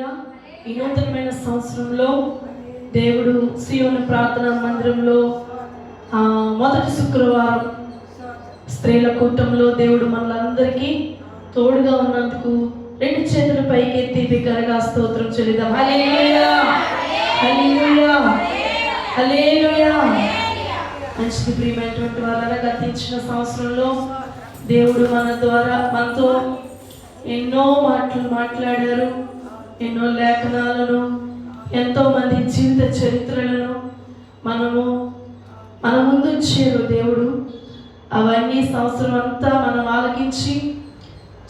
ఈ నూతనమైన సంవత్సరంలో దేవుడు శివుని ప్రార్థన మందిరంలో మొదటి శుక్రవారం స్త్రీల కూటంలో దేవుడు మనలందరికీ తోడుగా ఉన్నందుకు రెండు చేతులు పైకెత్తి బిగ్గరగా స్తోత్రం చెల్లిదాం హల్లెలూయా. మంచిది ప్రియమైనటువంటి వాళ్ళ గతించిన సంవత్సరంలో దేవుడు మన ద్వారా మనతో ఎన్నో మాటలు మాట్లాడారు. ఎన్నో లేఖనాలను ఎంతో మంది జీవిత చరిత్రలను మనము మన ముందుంచారు దేవుడు. అవన్నీ సంవత్సరం అంతా మనం ఆలకించి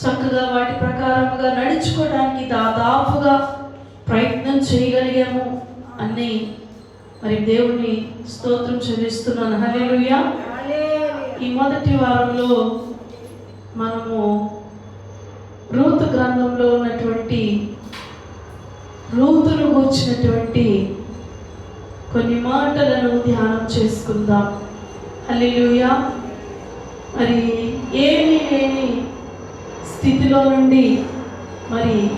చక్కగా వాటి ప్రకారముగా నడుచుకోవడానికి దాదాపుగా ప్రయత్నం చేయగలిగాము అని మరి దేవుని స్తోత్రం చెల్లిస్తున్నాను. హల్లెలూయా. ఈ మొదటి వారంలో మనము రూతు గ్రంథంలో ఉన్నటువంటి రూతును వచ్చినటువంటి కొన్ని మాటలను ధ్యానం చేసుకుందాం. హల్లెలూయా. మరి ఏమీ లేని స్థితిలో నుండి మరి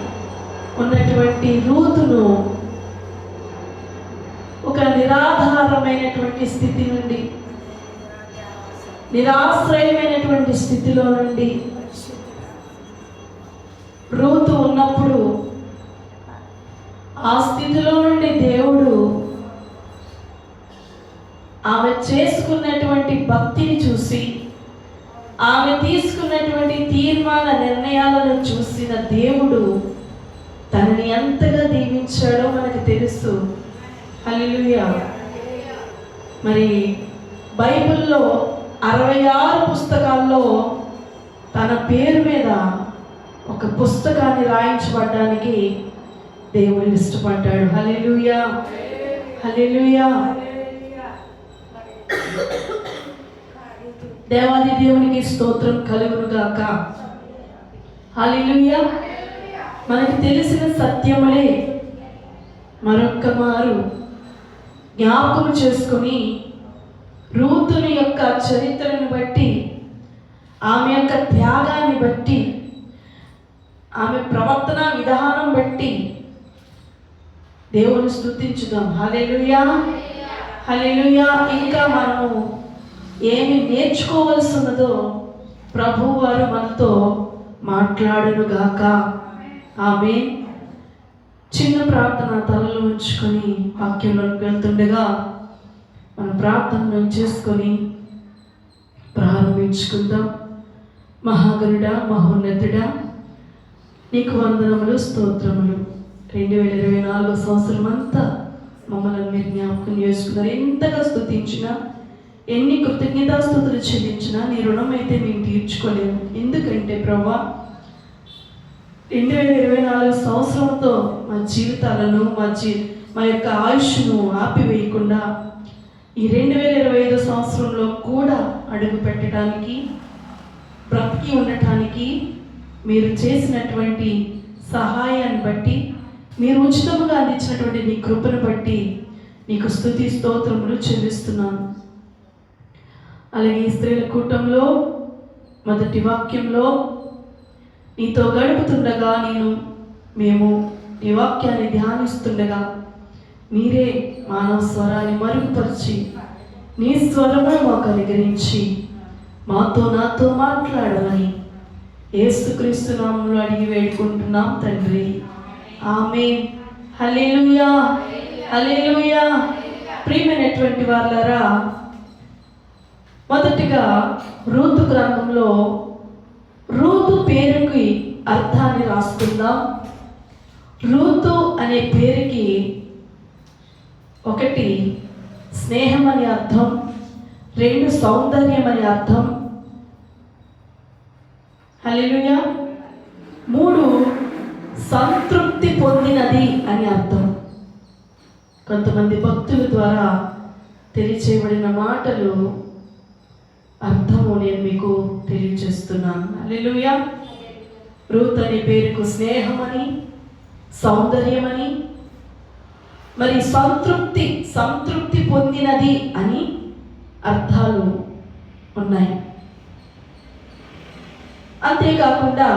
ఉన్నటువంటి రూతును ఒక నిరాధారమైనటువంటి స్థితి నుండి నిరాశ్రయమైనటువంటి స్థితిలో నుండి రూతు ఉన్నప్పుడు ఆ స్థితిలో నుండి దేవుడు ఆమె చేసుకున్నటువంటి భక్తిని చూసి ఆమె తీసుకున్నటువంటి తీర్మాన నిర్ణయాలను చూసిన దేవుడు తనని ఎంతగా దీవించాడో మనకు తెలుసు. హల్లెలూయా. మరి బైబిల్లో అరవై ఆరు పుస్తకాల్లో తన పేరు మీద ఒక పుస్తకాన్ని రాయించబడ్డానికి దేవుడు ఇష్టపడ్డాడు. హలేలుయా హలేలుయా దేవాది దేవునికి స్తోత్రం కలుగును గాక. హలేలుయా మనకి తెలిసిన సత్యములే మరొక్క మారు. జ్ఞాపకం చేసుకొని రూతుని యొక్క చరిత్రను బట్టి ఆమె యొక్క త్యాగాన్ని బట్టి ఆమె ప్రవర్తన విధానం బట్టి దేవుని స్థుతించుదాం. హల్లెలూయా. హల్లెలూయా. ఇంకా మనము ఏమి నేర్చుకోవాల్సి ఉన్నదో ప్రభు వారు మనతో మాట్లాడునుగాక ఆమె చిన్న ప్రార్థన తలలో ఉంచుకొని వాక్యంలోకి వెళ్తుండగా మన ప్రార్థనలు చేసుకొని ప్రారంభించుకుందాం. మహాగరుడా మహోన్నతుడా నీకు వందనములు స్తోత్రములు. రెండు వేల ఇరవై నాలుగో సంవత్సరం అంతా మమ్మల్ని మీరు జ్ఞాపకం చేసుకున్నారు. ఎంతగా స్థుతించినా ఎన్ని కృతజ్ఞతాస్థుతులు చెల్లించినా నీ రుణం అయితే మేము తీర్చుకోలేము. ఎందుకంటే ప్రభా రెండు వేల ఇరవై నాలుగు సంవత్సరంతో మా జీవితాలను మా జీ మా యొక్క ఆయుష్ను ఆపివేయకుండా ఈ రెండు వేల ఇరవై ఐదో సంవత్సరంలో కూడా అడుగు పెట్టడానికి బ్రతికి ఉండటానికి మీరు చేసినటువంటి సహాయాన్ని బట్టి మీరు ఉచితముగా అందించినటువంటి నీ కృపను బట్టి నీకు స్తుతి స్తోత్రములు చెల్లిస్తున్నాను. అలాగే స్త్రీల కూటంలో మొదటి వాక్యంలో నీతో గడుపుతుండగా నేను మేము నీ వాక్యాన్ని ధ్యానిస్తుండగా మీరే మానవ స్వరాన్ని మరుగుపరిచి నీ స్వరము మాకు అనుగ్రహించి మాతో నాతో మాట్లాడమని ఏసుక్రీస్తు నామంలో అడిగి వేడుకుంటున్నాం తండ్రి. ఆమె హల్లెలూయా. హల్లెలూయా. ప్రియమైనటువంటి వాళ్ళరా మొదటిగా రూతు గ్రంథంలో రూతు పేరుకి అర్థాన్ని రాసుకుందాం. రూతు అనే పేరుకి ఒకటి స్నేహం అనే అర్థం రెండు సౌందర్యం అనే అర్థం. హల్లెలూయా. మూడు సంతృప్తి పొందినది అని అర్థం. కొంతమంది భక్తుల ద్వారా తెలియచేయబడిన మాటలు అర్థము నేను మీకు తెలియజేస్తున్నాను హల్లెలూయా. రూత్ అనే పేరుకు స్నేహమని సౌందర్యమని మరి సంతృప్తి సంతృప్తి పొందినది అని అర్థాలు ఉన్నాయి. అంతేకాకుండా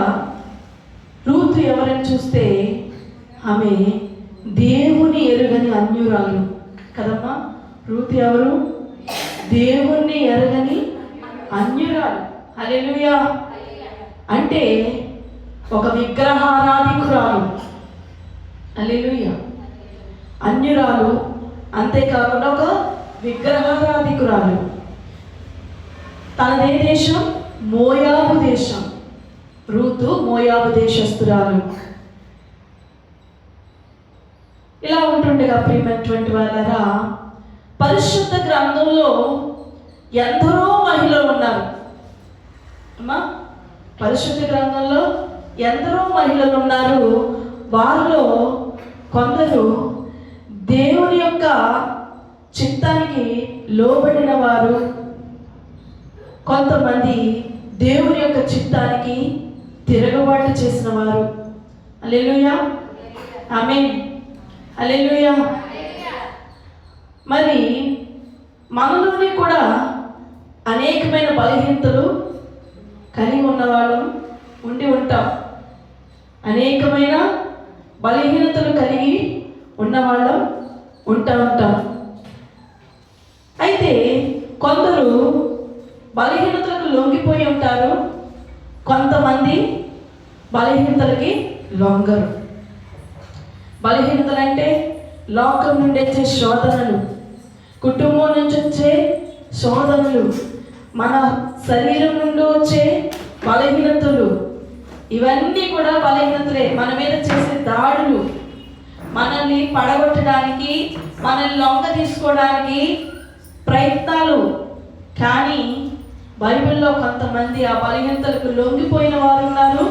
రూతు ఎవరని చూస్తే ఆమె దేవుని ఎరుగని అన్యురాలు. కదమ్మా రూత్ ఎవరు? దేవుణ్ణి ఎరగని అన్యురాలు. అలెలుయా అంటే ఒక విగ్రహారాధికురాలు. హల్లెలూయా. అన్యురాలు అంతేకాకుండా ఒక విగ్రహారాధికురాలు. తనదే దేశం? మోయాబు దేశం. రూతు మోయాబు దేశస్తురాలు ఇలా ఉంటుండగా ప్రియమైనటువంటి వాళ్ళరా పరిశుద్ధ గ్రంథంలో ఎందరో మహిళలు ఉన్నారు. అమ్మా పరిశుద్ధ గ్రంథంలో ఎందరో మహిళలు ఉన్నారు. వారిలో కొందరు దేవుని యొక్క చిత్తానికి లోబడిన వారు. కొంతమంది దేవుని యొక్క చిత్తానికి తిరగబాటు చేసిన వారు. అలెలుయా ఆమె అలెలుయా మరి మనలోని కూడా అనేకమైన బలహీనతలు కలిగి ఉన్నవాళ్ళం ఉండి ఉంటాం. అనేకమైన బలహీనతలు కలిగి ఉన్నవాళ్ళం ఉంటా ఉంటాం. అయితే కొందరు బలహీనతలకు లొంగిపోయి ఉంటారు. కొంతమంది బలహీనతలకి లొంగరు. బలహీనతలు అంటే లోకం నుండి వచ్చే శోధనలు కుటుంబం నుంచి వచ్చే శోధనలు మన శరీరం నుండి వచ్చే బలహీనతలు. ఇవన్నీ కూడా బలహీనతలే. మన మీద చేసే దాడులు మనల్ని పడగొట్టడానికి మనల్ని లొంగ తీసుకోవడానికి ప్రయత్నాలు. కానీ బైబిల్లో కొంతమంది ఆ బలహీనతలకు లొంగిపోయిన వారు ఉన్నారు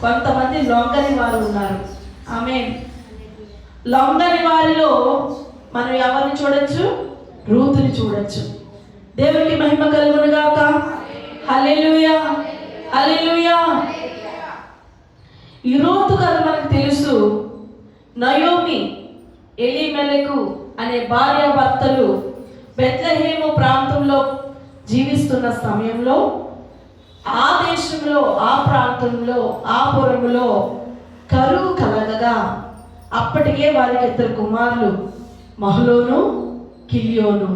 కొంతమంది లొంగని వారు ఉన్నారు. ఆమె లొంగని వారిలో మనం ఎవరిని చూడొచ్చు? రూతుని చూడొచ్చు. దేవునికి మహిమ కలుగును గాక. హల్లెలూయా. హల్లెలూయా. ఈ రూతు కథ మనకు తెలుసు. నయోమి ఎలిమెలకు అనే భార్య భర్తలు బెత్లహేము ప్రాంతంలో జీవిస్తున్న సమయంలో ఆ దేశంలో ఆ ప్రాంతంలో ఆ పురములో కరువు కలగగా అప్పటికే వారికి ఇద్దరు కుమారులు మహలోను కిలియోను.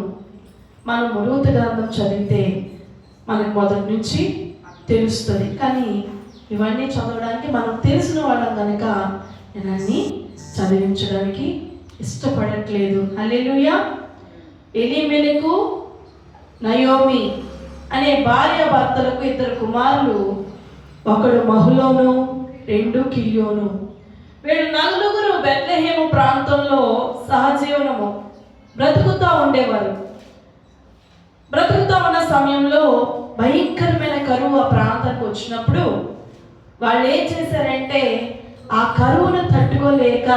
మనం మరుగుత గ్రంథం చదివితే మనకు మొదటి నుంచి తెలుస్తుంది. కానీ ఇవన్నీ చదవడానికి మనం తెలిసిన వాళ్ళం కనుక నేను అన్ని చదివించడానికి ఇష్టపడట్లేదు. అల్లెలుయా ఎలిమెలకు నయోమి అనే భార్య భర్తలకు ఇద్దరు కుమారులు ఒకడు మహులోను రెండు కిలియోను. వీళ్ళు నలుగురు బెత్లహేము ప్రాంతంలో సహజీవనము బ్రతుకుతూ ఉండేవారు. బ్రతుకుతూ ఉన్న సమయంలో భయంకరమైన కరువు ఆ ప్రాంతానికి వచ్చినప్పుడు వాళ్ళు ఏం చేశారంటే ఆ కరువును తట్టుకోలేక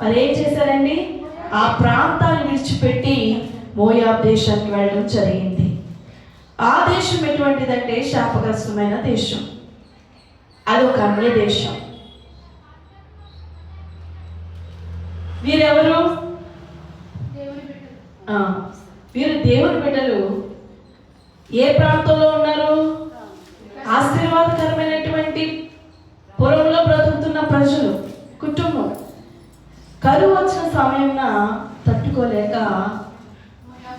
వాళ్ళు ఏం చేశారండి? ఆ ప్రాంతాన్ని విడిచిపెట్టి మోయాబ్ దేశానికి వెళ్ళడం జరిగింది. ఆ దేశం ఎటువంటిదంటే శాపగ్రస్తమైన దేశం. అది ఒక అన్య దేశం. వీరెవరు? వీరు దేవుని బిడ్డలు. ఏ ప్రాంతంలో ఉన్నారు? ఆశీర్వాదకరమైనటువంటి పొలంలో బ్రతుకుతున్న ప్రజలు కుటుంబం. కరువు వచ్చిన సమయంలో తట్టుకోలేక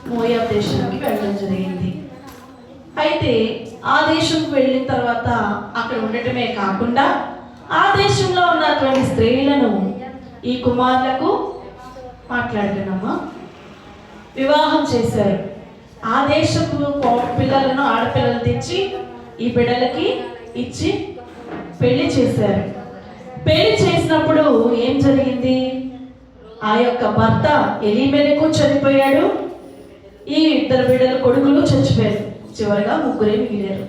మోయా దేశానికి వెళ్ళడం జరిగింది. అయితే ఆ దేశంకు వెళ్ళిన తర్వాత అక్కడ ఉండటమే కాకుండా ఆ దేశంలో ఉన్నటువంటి స్త్రీలను ఈ కుమారులకు మాట్లాడుతున్నామా? వివాహం చేశారు. ఆ దేశపు పిల్లలను ఆడపిల్లలు తెచ్చి ఈ బిడ్డలకి ఇచ్చి పెళ్ళి చేశారు. పెళ్ళి చేసినప్పుడు ఏం జరిగింది? ఆ యొక్క భర్త ఎలిమెలకు చనిపోయాడు. ఈ ఇద్దరు బిడ్డల కొడుకులు చచ్చిపోయారు. చివరిగా ముగ్గురే మిగిలారు.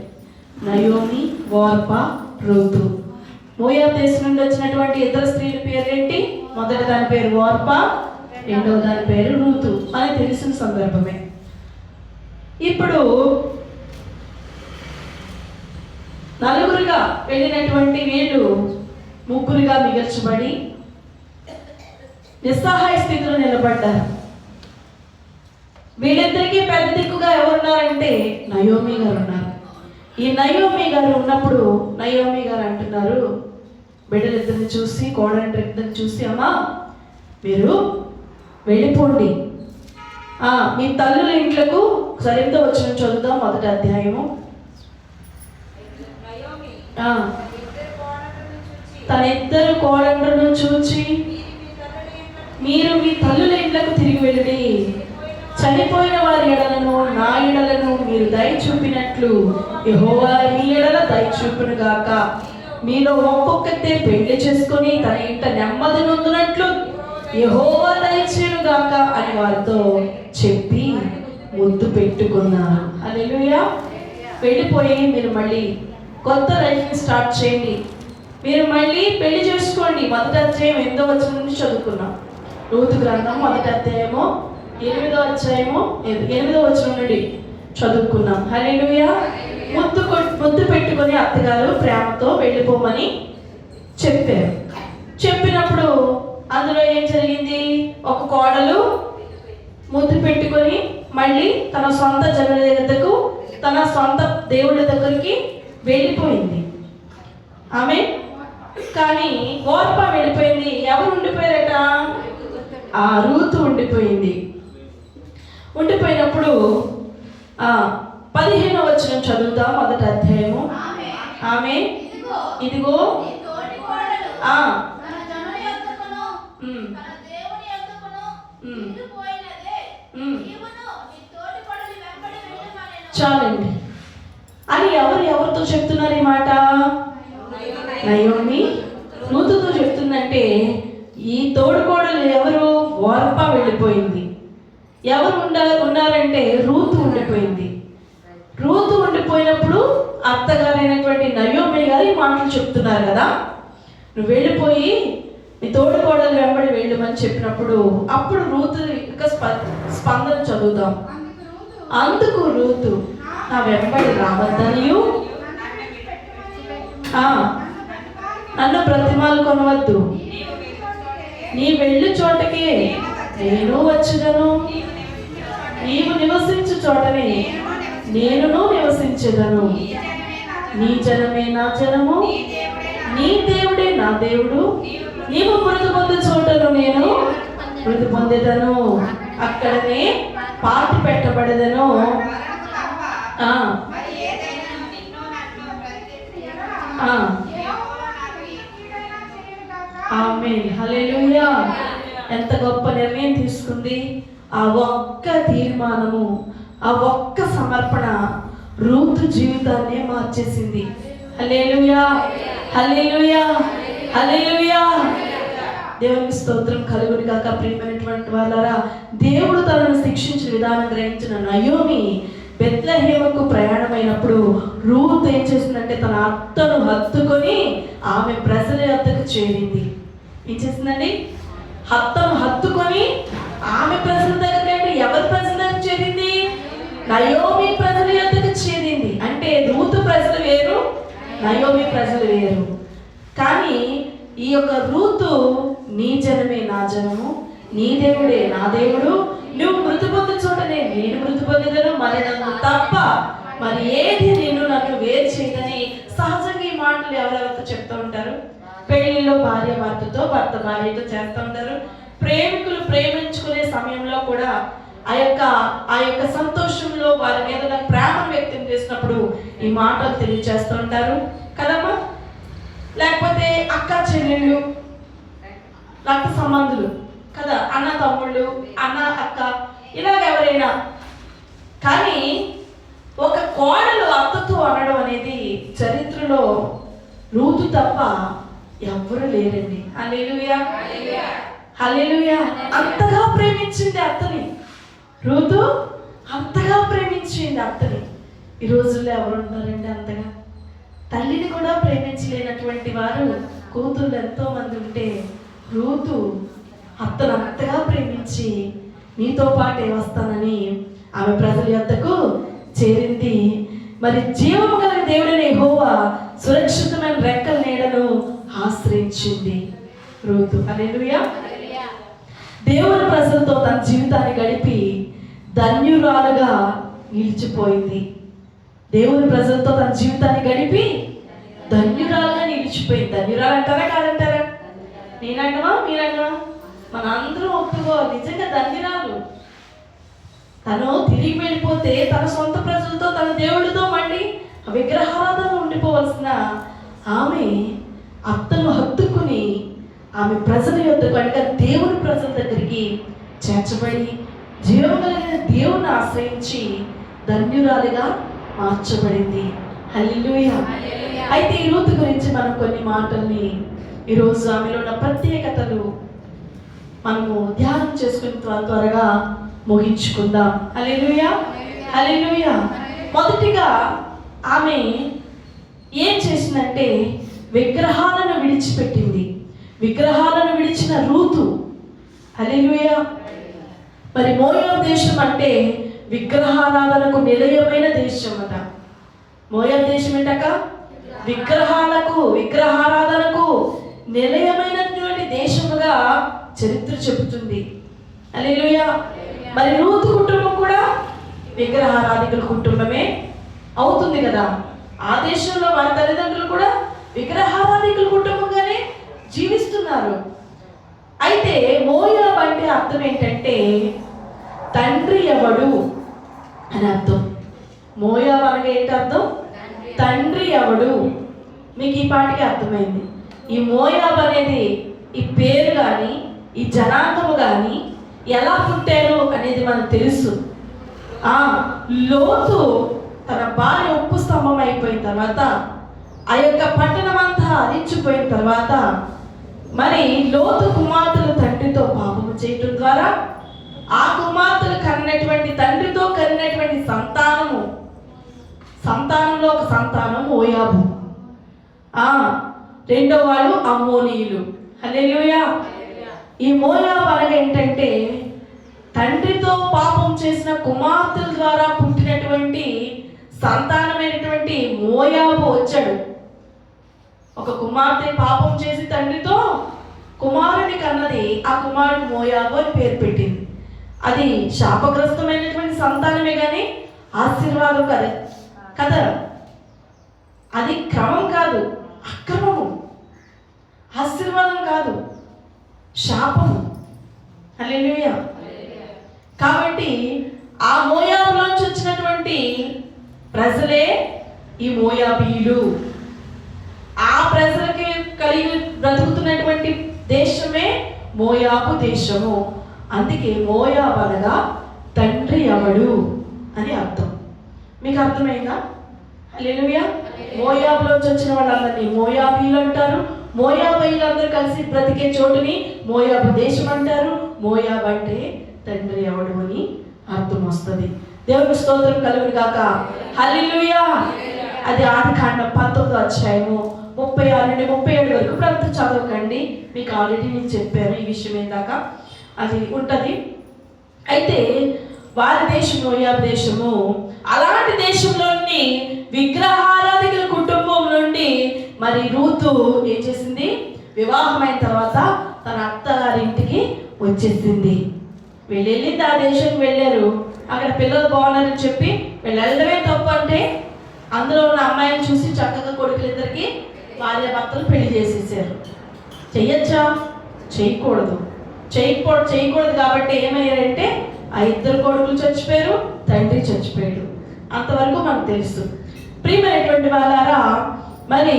Naomi వార్ప Ruth. మోయా దేశం నుండి వచ్చినటువంటి ఇద్దరు స్త్రీల పేరేంటి? మొదటి దాని పేరు వార్ప రెండవ దాని పేరు రూతు అని తెలిసిన సందర్భమే. ఇప్పుడు నలుగురుగా వెళ్ళినటువంటి వీళ్ళు ముగ్గురుగా మిగల్చబడి నిస్సహాయ స్థితిలో నిలబడ్డారు. వీళ్ళిద్దరికీ పెద్ద దిక్కుగా ఎవరున్నారంటే నయోమి గారు ఉన్నారు ఈ నయోమి గారు ఉన్నప్పుడు నయోమి గారు అంటున్నారు బిడ్డలిద్దరిని చూసి కోడలి ఇద్దరిని చూసి అమ్మా మీరు వెళ్ళిపోండి. మీ తల్లుల ఇంట్లకు సరిగ్గా వచ్చిన చదువుదాం మొదటి అధ్యాయము. తన ఇద్దరు కోడండ్రను చూచి మీరు మీ తల్లుల ఇంట్లకు తిరిగి వెళ్ళి చనిపోయిన వారి ఎడలను నా ఎడలను మీరు దయ చూపినట్లు యెహోవా మీ ఎడల దయ చూపును గాక. మీలో ఒక్కొక్కతే పెళ్ళి చేసుకొని తన ఇంట నెమ్మది నొందునట్లు యహోవా దయచేయును గాక అని వారితో చెప్పి ముద్దు పెట్టుకున్నారు. హల్లెలూయా. వెళ్ళిపోయి మీరు మళ్ళీ కొత్త లైఫ్ని స్టార్ట్ చేయండి. మీరు మళ్ళీ పెళ్ళి చేసుకోండి. మొదట అధ్యాయం ఎనిమిదో వచ్చిన నుంచి చదువుకున్నాం రూతు గ్రంథం మొదట అధ్యాయము ఎనిమిదో అధ్యాయము ఎనిమిది- వచ్చిన నుండి చదువుకున్నాం హల్లెలూయా. ముద్దు ముద్దు పెట్టుకొని అత్తగారు ప్రేమతో వెళ్ళిపోమని చెప్పారు. చెప్పినప్పుడు అందులో ఏం జరిగింది? ఒక కోడలు ముద్దు పెట్టుకొని మళ్ళీ తన సొంత జనుల దగ్గరకు తన సొంత దేవుళ్ళ దగ్గరికి వెళ్ళిపోయింది. ఆమె కానీ గోర్ప వెళ్ళిపోయింది. ఎవరు ఉండిపోయారట? ఆ రూతు ఉండిపోయింది. ఉండిపోయినప్పుడు ఆ పదిహేను వచ్చిన చదువుతాం మొదటి అధ్యాయము ఆమె ఇదిగో ఆ. చాలండి అని ఎవరు ఎవరితో చెప్తున్నారు ఈ మాట నయోమి రూతుతో చెప్తుందంటే ఈ తోడుకోడలు ఎవరు ఓర్ప వెళ్ళిపోయింది ఎవరు ఉండ ఉన్నారంటే రూతు ఉండిపోయింది. రూతు ఉండిపోయినప్పుడు అత్తగారైనటువంటి నయోమి గారు ఈ మాటలు చెప్తున్నారు కదా. నువ్వు వెళ్ళిపోయి నీ తోడుకోడలు వెంబడి వెళ్ళమని చెప్పినప్పుడు అప్పుడు రూతు యొక్క స్ప- స్పందన చదువుదాం. అందుకు రూతు, నా వెంబడి రావద్దనియు. నన్ను ప్రతిమాలు కొనవద్దు. నీ వెళ్ళు చోటకే నేను వచ్చుదను. నీవు నివసించు చోటనే నేనును నివసించదను. నీ జనమే నా జనము. నీ దేవుడే నా దేవుడు నీవు మృతి పొందే చోటను నేను మృతి పొందేదను. అక్కడనే పాతి పెట్టబడదను. ఆమె హల్లెలూయా. ఎంత గొప్ప నిర్ణయం తీసుకుంది. ఆ ఒక్క తీర్మానము ఆ ఒక్క సమర్పణ రూతు జీవితాన్నే మార్చేసింది. Hallelujah hallelujah hallelujah. దేవునికి స్తోత్రం కలుగుని కాక ప్రియమైనటువంటి వాళ్ళరా దేవుడు తనను శిక్షించిన విధానం గ్రహించిన నయోమి బెత్లహేమకు ప్రయాణమైనప్పుడు రూత్ ఏం చేసిందంటే తన అత్తను హత్తుకొని ఆమె ప్రజల అత్తకు చేరింది. ఏం చేసిందండి? హత్తను హత్తుకొని ఆమె ప్రజల దగ్గర ఎవరి ప్రజల దగ్గర చేరింది? నయోమి ప్రజల యొద్దకు చేరింది. అంటే రూతు ప్రజలు వేరు నయోమి ప్రజలు వేరు. కానీ ఈ యొక్క రూతు నీ జనమే నా జనము. నీ దేవుడే నా దేవుడు. నువ్వు మృతి పొందు నేను మృతి పొందుదను మరి నన్ను తప్ప మరి ఏది నేను నన్ను వేరు చేయదని సహజంగా ఈ మాటలు ఎవరెవరితో చెప్తూ ఉంటారు? పెళ్ళిలో భార్య భర్తతో భర్త భార్యతో చేస్తూ ఉంటారు. ప్రేమికులు ప్రేమించుకునే సమయంలో కూడా ఆ యొక్క ఆ యొక్క సంతోషంలో వారి మీద ప్రేమను వ్యక్తం చేసినప్పుడు ఈ మాటలు తెలియజేస్తూ ఉంటారు. కదమ్మా? లేకపోతే అక్క చెల్లెళ్ళు రక్త సంబంధులు కదా? అన్న తమ్ముళ్ళు అన్న అక్క ఇలాగ ఎవరైనా. కానీ ఒక కోడలు అత్తతో అనడం అనేది చరిత్రలో రూతు తప్ప ఎవ్వరు లేరండి. హల్లెలూయా. హల్లెలూయా. అంతగా ప్రేమించింది అత్తని రూతు అంతగా ప్రేమించింది అత్తని ఈ రోజుల్లో ఎవరు ఉన్నారండి అంతగా? తల్లిని కూడా ప్రేమించలేనటువంటి వారు కూతుళ్ళు ఎంతో మంది ఉంటే రూతు అత్తను అంతగా ప్రేమించి నీతో పాటే వస్తానని ఆమె ప్రజల యొద్దకు చేరింది. మరి జీవము గల దేవుడిని హోవా సురక్షితమైన రెక్కల నీడను ఆశ్రయించింది. Ruth hallelujah. దేవుని ప్రజలతో తన జీవితాన్ని గడిపి ధన్యురాలుగా నిలిచిపోయింది. దేవుని ప్రజలతో తన జీవితాన్ని గడిపి ధన్యురాలుగా నిలిచిపోయింది. ధన్యురాలు అంటారా కాదంటారా? నేనంటవా? మీరంటవా? మన అందరూ ఒప్పుకోవాలి నిజంగా ధన్యురాలు. తను తిరిగి వెళ్ళిపోతే తన సొంత ప్రజలతో తన దేవుడితో మళ్ళీ విగ్రహారాధన ఉండిపోవలసిన ఆమె అత్తను హత్తుకుని ఆమె ప్రజల యొక్క కనుక దేవుని ప్రజల దగ్గరికి చేర్చబడి జీవం దేవుని ఆశ్రయించి ధన్యురాలిగా మార్చబడింది. అయితే ఈ రూతు గురించి మనం కొన్ని మాటల్ని ఈరోజు ఆమెలో ఉన్న ప్రత్యేకతలు మనము ధ్యానం చేసుకుని త్వర త్వరగా ముగించుకుందాం. హల్లెలూయా. హల్లెలూయా. మొదటిగా ఆమె ఏం చేసిందంటే విగ్రహాలను విడిచిపెట్టింది. విగ్రహాలను విడిచిన రూతు. అలెలుయ మరి మోయాబ్ దేశం అంటే విగ్రహారాధనకు నిలయమైన దేశం అట. మోయాబ్ దేశం ఏంటక విగ్రహాలకు విగ్రహారాధనకు నిలయమైనటువంటి దేశముగా చరిత్ర చెబుతుంది. అలెలుయ మరి రూతు కుటుంబం కూడా విగ్రహారాధికుల కుటుంబమే అవుతుంది కదా. ఆ దేశంలో వారి తల్లిదండ్రులు కూడా విగ్రహారాధికుల కుటుంబంగానే జీవిస్తున్నారు. అయితే మోయాబ్ అంటే అర్థం ఏంటంటే తండ్రి ఎవడు అని అర్థం. మోయాబ్ అనగా ఏంటి అర్థం? తండ్రి ఎవడు. మీకు ఈ పాటికి అర్థమైంది. ఈ మోయాబ్ అనేది ఈ పేరు కానీ ఈ జనాంగము కానీ ఎలా పుట్టారు అనేది మనకు తెలుసు. ఆ లోతు తన భార్య ఉప్పు స్తంభం అయిపోయిన తర్వాత ఆ యొక్క పట్టణం అంతా హరించిపోయిన తర్వాత మరి లోతు కుమార్తెలు తండ్రితో పాపము చేయటం ద్వారా ఆ కుమార్తెలు కన్నటువంటి తండ్రితో కన్నటువంటి సంతానము సంతానంలో ఒక సంతానం ఓయాబు ఆ రెండో వాళ్ళు అమ్మోనీయులు. హల్లెలూయా. ఈ మోయాబు అనగా ఏంటంటే తండ్రితో పాపం చేసిన కుమార్తెల ద్వారా పుట్టినటువంటి సంతానమైనటువంటి మోయాబు వచ్చాడు. ఒక కుమార్తె పాపం చేసి తండ్రితో కుమారుని కన్నది ఆ కుమారుడు మోయాబు అని పేరు పెట్టింది. అది శాపగ్రస్తమైనటువంటి సంతానమే కానీ ఆశీర్వాదం కదా కదా. అది క్రమం కాదు అక్రమము. ఆశీర్వాదం కాదు శాపము. హల్లెలూయా. కాబట్టి ఆ మోయాబులోంచి వచ్చినటువంటి ప్రజలే ఈ మోయాబీలు ఆ ప్రజలకి కలిగి బ్రతుకుతున్నటువంటి దేశమే మోయాబు దేశము. అందుకే మోయాబు అనగా తండ్రి ఎవడు అని అర్థం. మీకు అర్థమైందా? హల్లెలూయా. మోయాబులోంచి వచ్చిన వాళ్ళందరినీ మోయాబీలు అంటారు. మోయాబీలు అందరూ కలిసి బ్రతికే చోటుని మోయాబు దేశం అంటారు. మోయాబ్ అంటే తండ్రి ఎవడు అని అర్థం వస్తుంది. దేవుని స్తోత్రం కలుగును కాక హల్లెలూయా. అది ఆది కాండం పంతొమ్మిదో అధ్యాయము. ముప్పై ఆరు నుండి ముప్పై ఏడు వరకు ప్రతి చదవకండి. మీకు ఆల్రెడీ నేను చెప్పాను ఈ విషయం ఏందాక. అది ఉంటుంది. అయితే వారి దేశము యా దేశము అలాంటి దేశంలోని విగ్రహారాధికుల కుటుంబం నుండి మరి రూతు ఏం చేసింది? వివాహమైన తర్వాత తన అత్తగారింటికి వచ్చేసింది. వెళ్ళింది ఆ దేశానికి వెళ్ళారు. అక్కడ పిల్లలు బాగున్నారని చెప్పి వెళ్ళడమే తప్పు అంటే అందులో ఉన్న అమ్మాయిని చూసి చక్కగా కొడుకులిద్దరికి భార్య భర్తలు పెళ్ళి చేసేసారు. చెయ్యొచ్చా? చేయకూడదు చేయకూడదు చేయకూడదు కాబట్టి ఏమయ్యారంటే ఆ ఇద్దరు కొడుకులు చచ్చిపోయారు తండ్రి చచ్చిపోయాడు. అంతవరకు మనకు తెలుసు. ప్రియమైనటువంటి వాళ్ళారా మరి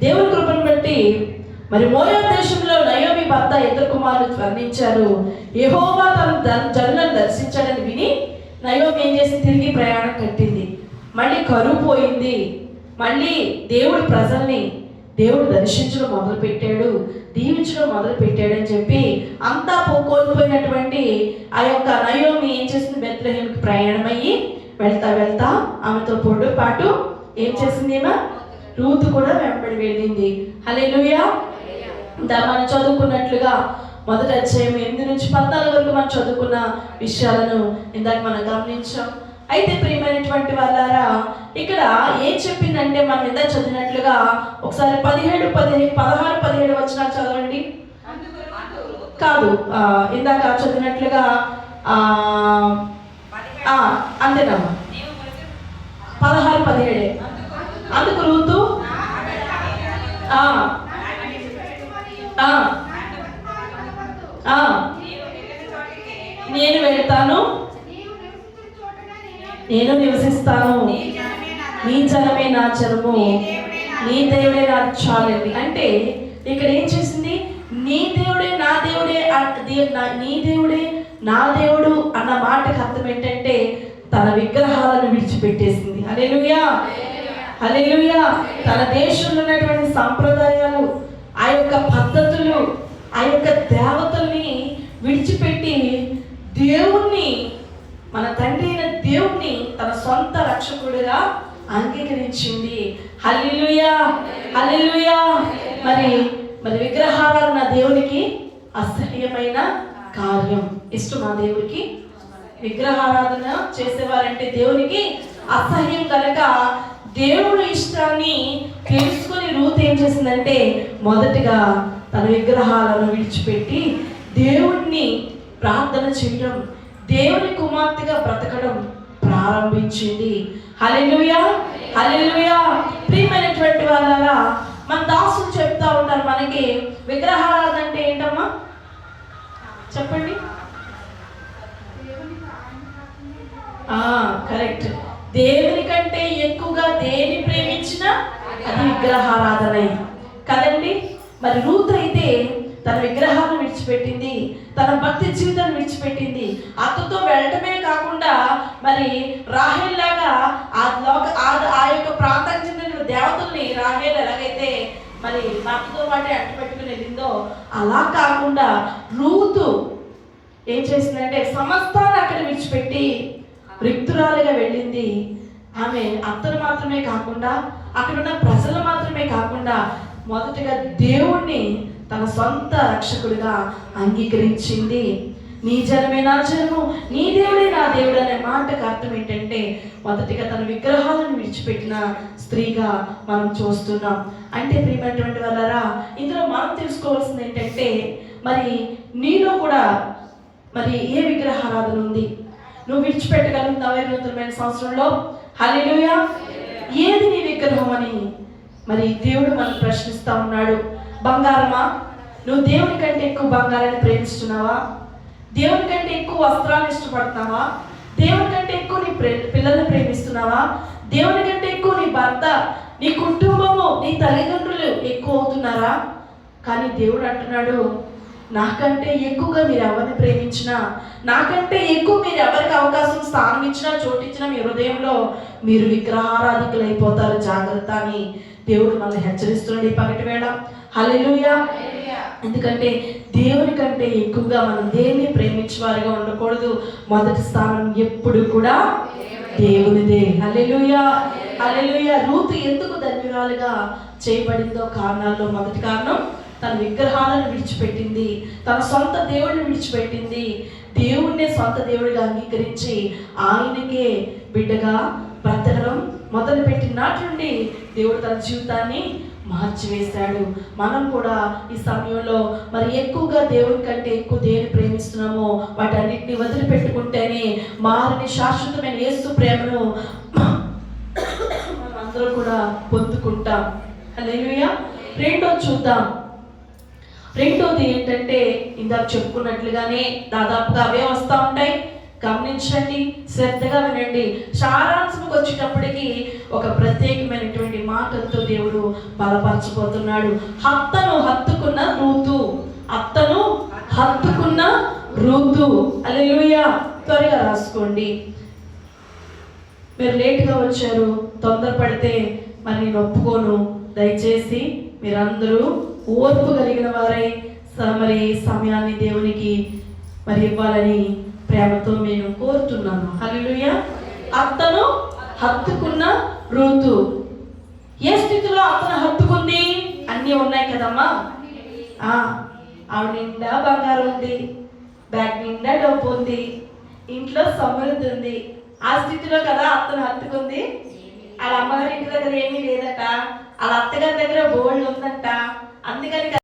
దేవుని కృపను బట్టి మరి మోయా దేశంలో నయోమి భర్త ఇద్దరు కుమారులు వర్ణించారు యహోవా తన ద- జనులను దర్శించాడని విని నయోమి ఏం చేసి తిరిగి ప్రయాణం కట్టింది. మళ్ళీ కరువు పోయింది. మళ్ళీ దేవుడు ప్రజల్ని దేవుడు దర్శించడం మొదలు పెట్టాడు దీవించడం మొదలుపెట్టాడు అని చెప్పి అంతా పోకోల్పోయినటువంటి ఆ యొక్క నయోమి ఏం చేసింది? బెత్లహేమ్కి ప్రయాణమయ్యి వెళ్తా వెళ్తా ఆమెతో పొడు పాటు ఏం చేసింది ఏమా రూతు కూడా వెంబడి వెళ్ళింది. హల్లెలూయా. దా మనం చదువుకున్నట్లుగా మొదటి అధ్యాయం ఎనిమిది నుంచి పద్నాలుగు వరకు మనం చదువుకున్న విషయాలను ఇందాక మనం గమనించాం. అయితే ప్రియమైనటువంటి వాళ్ళారా ఇక్కడ ఏం చెప్పిందంటే మనం ఇందాక చదివినట్లుగా ఒకసారి పదిహేడు పదిహేను పదహారు పదిహేడు వచ్చిన చదవండి. కాదు ఇందాక చదివినట్లుగా ఆ, అంతేనమ్మా పదహారు పదిహేడే. అందుకు రూతు? నేను వెళ్తాను. నేను నివసిస్తాను. నీ జనమే నా జనము. నీ దేవుడే నా చాలండి అంటే ఇక్కడ ఏం చేసింది? నీ దేవుడే నా దేవుడే నా- నీ దేవుడే నా దేవుడు అన్న మాటకు అర్థం ఏంటంటే తన విగ్రహాలను విడిచిపెట్టేసింది. అలెలుయా అలెలుయా తన దేశంలో ఉన్నటువంటి సంప్రదాయాలు ఆ యొక్క పద్ధతులు ఆ యొక్క దేవతల్ని విడిచిపెట్టి దేవుణ్ణి మన తండ్రి అయిన దేవుణ్ణి తన సొంత రక్షకుడిగా అంగీకరించింది. Hallelujah hallelujah. మరి మరి విగ్రహారాధన దేవునికి అసహ్యమైన కార్యం. ఇష్టం ఆ దేవుడికి? విగ్రహారాధన చేసేవారంటే దేవునికి అసహ్యం కనుక దేవుడి ఇష్టాన్ని తెలుసుకొని రూత్ ఏం చేసిందంటే మొదటిగా తన విగ్రహాలను విడిచిపెట్టి దేవుణ్ణి ప్రార్థన చేయడం. దేవుని కుమార్తెగా బ్రతకడం ప్రారంభించింది. హలెలుయా హలెలుయా ప్రియమైనటువంటి వాళ్ళరా మన దాసులు చెప్తా ఉంటారు మనకి విగ్రహారాధన అంటే ఏంటమ్మా? చెప్పండి. కరెక్ట్. దేవుని కంటే ఎక్కువగా దేని ప్రేమించినా అది విగ్రహారాధనే. కదండి? మరి రూత్ అయితే తన విగ్రహాలను విడిచిపెట్టింది తన భక్తి జీవితాన్ని విడిచిపెట్టింది. అతతో వెళ్ళటమే కాకుండా మరి రాహేల్ లాగా ఆ లోక ఆ- ఆ యొక్క ప్రాంతానికి చెందిన దేవతల్ని రాహేల్ ఎలాగైతే మరి భక్తితో పాటే అట్టుపెట్టుకుని వెళ్ళిందో అలా కాకుండా రూతు ఏం చేసిందంటే సమస్తాన్ని అక్కడ విడిచిపెట్టి రిక్తురాలుగా వెళ్ళింది. ఆమె అత్తను మాత్రమే కాకుండా అక్కడ ఉన్న ప్రజలు మాత్రమే కాకుండా మొదటగా దేవుణ్ణి తన సొంత రక్షకుడిగా అంగీకరించింది. నీ జనమే నా జనము నీ దేవుడే నా దేవుడు అనే మాటకు అర్థం ఏంటంటే మొదటిగా తన విగ్రహాలను విడిచిపెట్టిన స్త్రీగా మనం చూస్తున్నాం. అంటే ప్రియమైనటువంటి వాళ్ళరా ఇందులో మనం తెలుసుకోవాల్సింది ఏంటంటే మరి నీలో కూడా మరి ఏ విగ్రహారాధన ఉంది? నువ్వు విడిచిపెట్టగలుగుతావా ఈ నూతనమైన సంవత్సరంలో? హలిలుయా ఏది నీ విగ్రహం అని మరి దేవుడు మనం ప్రశ్నిస్తా ఉన్నాడు. బంగారమా? నువ్వు దేవుని కంటే ఎక్కువ బంగారాన్ని ప్రేమిస్తున్నావా? దేవుని కంటే ఎక్కువ వస్త్రాలను ఇష్టపడుతున్నావా దేవుని కంటే ఎక్కువ నీ ప్రే పిల్లల్ని ప్రేమిస్తున్నావా? దేవుని కంటే ఎక్కువ నీ భర్త నీ కుటుంబము నీ తల్లిదండ్రులు ఎక్కువ అవుతున్నారా? కానీ దేవుడు అంటున్నాడు నాకంటే ఎక్కువగా మీరు ఎవరిని ప్రేమించినా నాకంటే ఎక్కువ మీరు ఎవరికి అవకాశం స్థానం ఇచ్చినా చోటిచ్చినా మీ హృదయంలో మీరు విగ్రహారాధికులు అయిపోతారు జాగ్రత్త అని దేవుడు మనల్ని హెచ్చరిస్తున్నాడు ఈ పగటి వేళ. హలెలుయా ఎందుకంటే దేవుని కంటే ఎక్కువగా మనం దేన్ని ప్రేమించేవారిగా ఉండకూడదు. మొదటి స్థానం ఎప్పుడు కూడా దేవునిదే. హలెలుయా హలెలుయా రూతు ఎందుకు ధన్యురాలుగా చేయబడిందో కారణాల్లో మొదటి కారణం తన విగ్రహాలను విడిచిపెట్టింది. తన సొంత దేవుడిని విడిచిపెట్టింది. దేవుణ్ణే సొంత దేవుడిగా అంగీకరించి ఆయనకే బిడ్డగా బ్రతకడం మొదలుపెట్టిన నాటి నుండి దేవుడు తన జీవితాన్ని మార్చివేశాడు మనం కూడా ఈ సమయంలో మరి ఎక్కువగా దేవుని కంటే ఎక్కువ దేని ప్రేమిస్తున్నామో వాటన్నిటిని వదిలిపెట్టుకుంటేనే మారిని శాశ్వతమైన యేసు ప్రేమను మనం అందరూ కూడా పొందుకుంటాం. హల్లెలూయా. రెండో చూద్దాం. రెండోది ఏంటంటే ఇందాక చెప్పుకున్నట్లుగానే దాదాపుగా అవే వస్తూ ఉంటాయి. గమనించండి శ్రద్ధగా వినండి. సారాంశంకి వచ్చేటప్పటికి ఒక ప్రత్యేకమైనటువంటి మాటలతో దేవుడు బలపరచబోతున్నాడు. హత్తను హత్తుకున్న రూతు. అత్తను హత్తుకున్న రూతు. అల్లెలుయా త్వరగా రాసుకోండి. మీరు లేట్గా వచ్చారు తొందరపడితే మరి నేను ఒప్పుకోను. దయచేసి మీరందరూ ఓర్పు కలిగిన వారై మరి సమయాన్ని దేవునికి మరి ఇవ్వాలని ప్రేమతో నేను కోరుతున్నాను హలోయ అత్తను హత్తుకున్న రూతు. ఏ స్థితిలో అతను హత్తుకుంది? అన్నీ ఉన్నాయి కదమ్మా. ఆవిడ నిండా బంగారం ఉంది. బ్యాగ్ నిండా డబ్బు ఉంది. ఇంట్లో సమృద్ధి ఉంది. ఆ స్థితిలో కదా అత్తను హత్తుకుంది? వాళ్ళ అమ్మగారి ఇంటి దగ్గర ఏమీ లేదట. వాళ్ళ అత్తగారి దగ్గర బోల్డ్ ఉందంట. అందుకని